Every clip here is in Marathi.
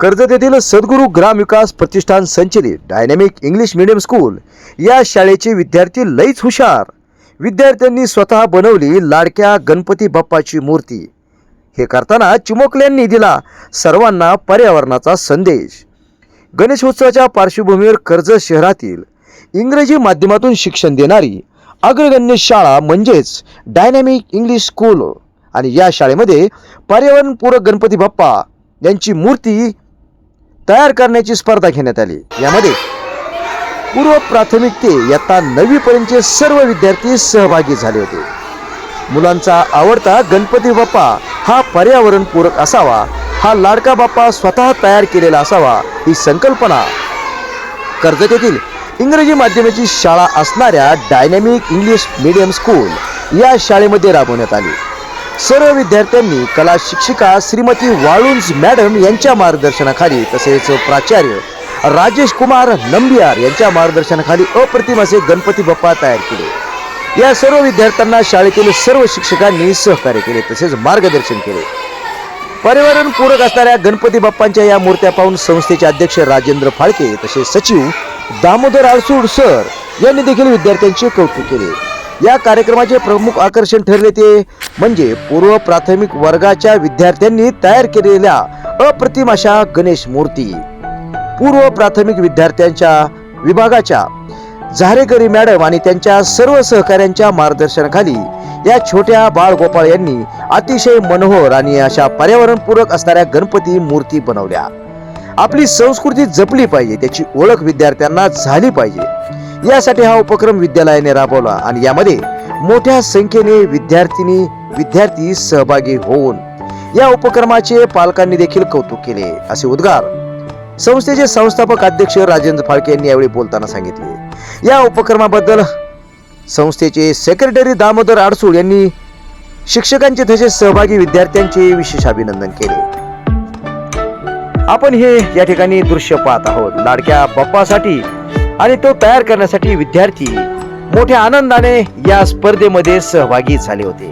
Karjat येथील सद्गुरू ग्राम विकास प्रतिष्ठान संचलित डायनॅमिक इंग्लिश मीडियम स्कूल या शाळेचे विद्यार्थी लईच हुशार. विद्यार्थ्यांनी स्वतः बनवली लाडक्या गणपती बाप्पाची मूर्ती. हे करताना चिमुकल्यांनी दिला सर्वांना पर्यावरणाचा संदेश. गणेशोत्सवाच्या पार्श्वभूमीवर कर्जत शहरातील इंग्रजी माध्यमातून शिक्षण देणारी अग्रगण्य शाळा म्हणजेच डायनॅमिक इंग्लिश स्कूल आणि या शाळेमध्ये पर्यावरणपूरक गणपती बाप्पा यांची मूर्ती तयार करण्याची स्पर्धा घेण्यात आली. यामध्ये पूर्व प्राथमिक ते इयत्ता नववीपर्यंतचे सर्व विद्यार्थी सहभागी झाले होते. मुलांचा आवडता गणपती बाप्पा हा पर्यावरणपूरक असावा हा लाडका बाप्पा स्वतः तयार केलेला असावा ही संकल्पना. कर्जत येथील इंग्रजी माध्यमाची शाळा असणाऱ्या डायनॅमिक इंग्लिश मीडियम स्कूल या शाळेमध्ये राबवण्यात आली. सर्व विद्यार्थ्यांनी कला शिक्षिका श्रीमती वाळुंज मॅडम यांच्या मार्गदर्शनाखाली तसेच प्राचार्य राजेश कुमार नंबियार यांच्या मार्गदर्शनाखाली अप्रतिम असे गणपती बाप्पा तयार केले. या सर्व विद्यार्थ्यांना शाळेतील सर्व शिक्षकांनी सहकार्य केले तसेच मार्गदर्शन केले. पर्यावरण पूरक असणाऱ्या गणपती बाप्पांच्या या मूर्त्या पाहून संस्थेचे अध्यक्ष राजेंद्र फाळके तसेच सचिव दामोदर आळसूड सर यांनी देखील विद्यार्थ्यांचे कौतुक केले. या कार्यक्रमाचे प्रमुख आकर्षण ठरले ते म्हणजे पूर्व प्राथमिक वर्गाच्या विद्यार्थ्यांनी तयार केलेल्या अप्रतिम अशा गणेश मूर्ती. पूर्व प्राथमिक विद्यार्थ्यांच्या विभागाच्या झारेकरी मॅडम आणि त्यांच्या सर्व सहकाऱ्यांच्या मार्गदर्शनाखाली या छोट्या बाळ गोपाळ यांनी अतिशय मनोहर आणि अशा पर्यावरणपूरक असणाऱ्या गणपती मूर्ती बनवल्या. आपली संस्कृती जपली पाहिजे त्याची ओळख विद्यार्थ्यांना झाली पाहिजे. यासाठी हा उपक्रम विद्यालयाने राबवला आणि यामध्ये मोठ्या संख्येने विद्यार्थिनी विद्यार्थी सहभागी होऊन या उपक्रमाचे पालकांनी देखील कौतुक केले. असे उद्गार संस्थेचे संस्थापक अध्यक्ष राजेंद्र फाळके यांनी यावेळी बोलताना सांगितले. या उपक्रमाबद्दल संस्थेचे सेक्रेटरी दामोदर आडसूळ यांनी शिक्षकांचे तसेच सहभागी विद्यार्थ्यांचे विशेष अभिनंदन केले. आपण हे या ठिकाणी दृश्य पाहत आहोत. लाडक्या बाप्पासाठी आणि तो तयार करण्यासाठी विद्यार्थी मोठ्या आनंदाने या स्पर्धेमध्ये सहभागी झाले होते.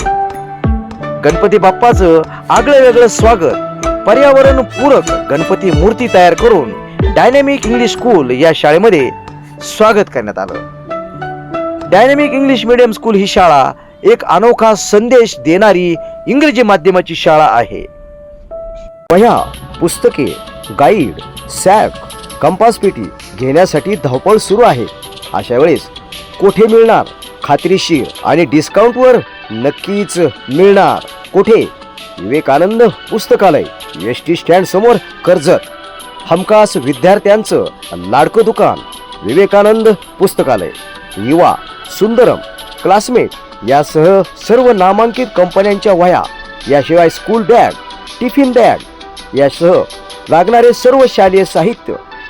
गणपती बाप्पाचं आगळं वेगळं स्वागत पर्यावरण पूरक गणपती मूर्ती तयार करून डायनॅमिक इंग्लिश स्कूल या शाळेमध्ये स्वागत करण्यात आलं. डायनॅमिक इंग्लिश मीडियम स्कूल ही शाळा एक अनोखा संदेश देणारी इंग्रजी माध्यमाची शाळा आहे. वह्या पुस्तके गाईड सॅक कंपास पेटी घेण्यासाठी धावपळ सुरू आहे. अशा वेळेस कोठे मिळणार? खात्रीशीर आणि डिस्काउंटवर नक्कीच मिळणार. कोठे? विवेकानंद पुस्तकालय एस टी स्टँड समोर कर्जत. हमखास विद्यार्थ्यांचं लाडकं दुकान विवेकानंद पुस्तकालय. युवा सुंदरम क्लासमेट यासह सर्व नामांकित कंपन्यांच्या वह्या याशिवाय स्कूल बॅग टिफिन बॅग यासह लागणारे सर्व शालेय साहित्य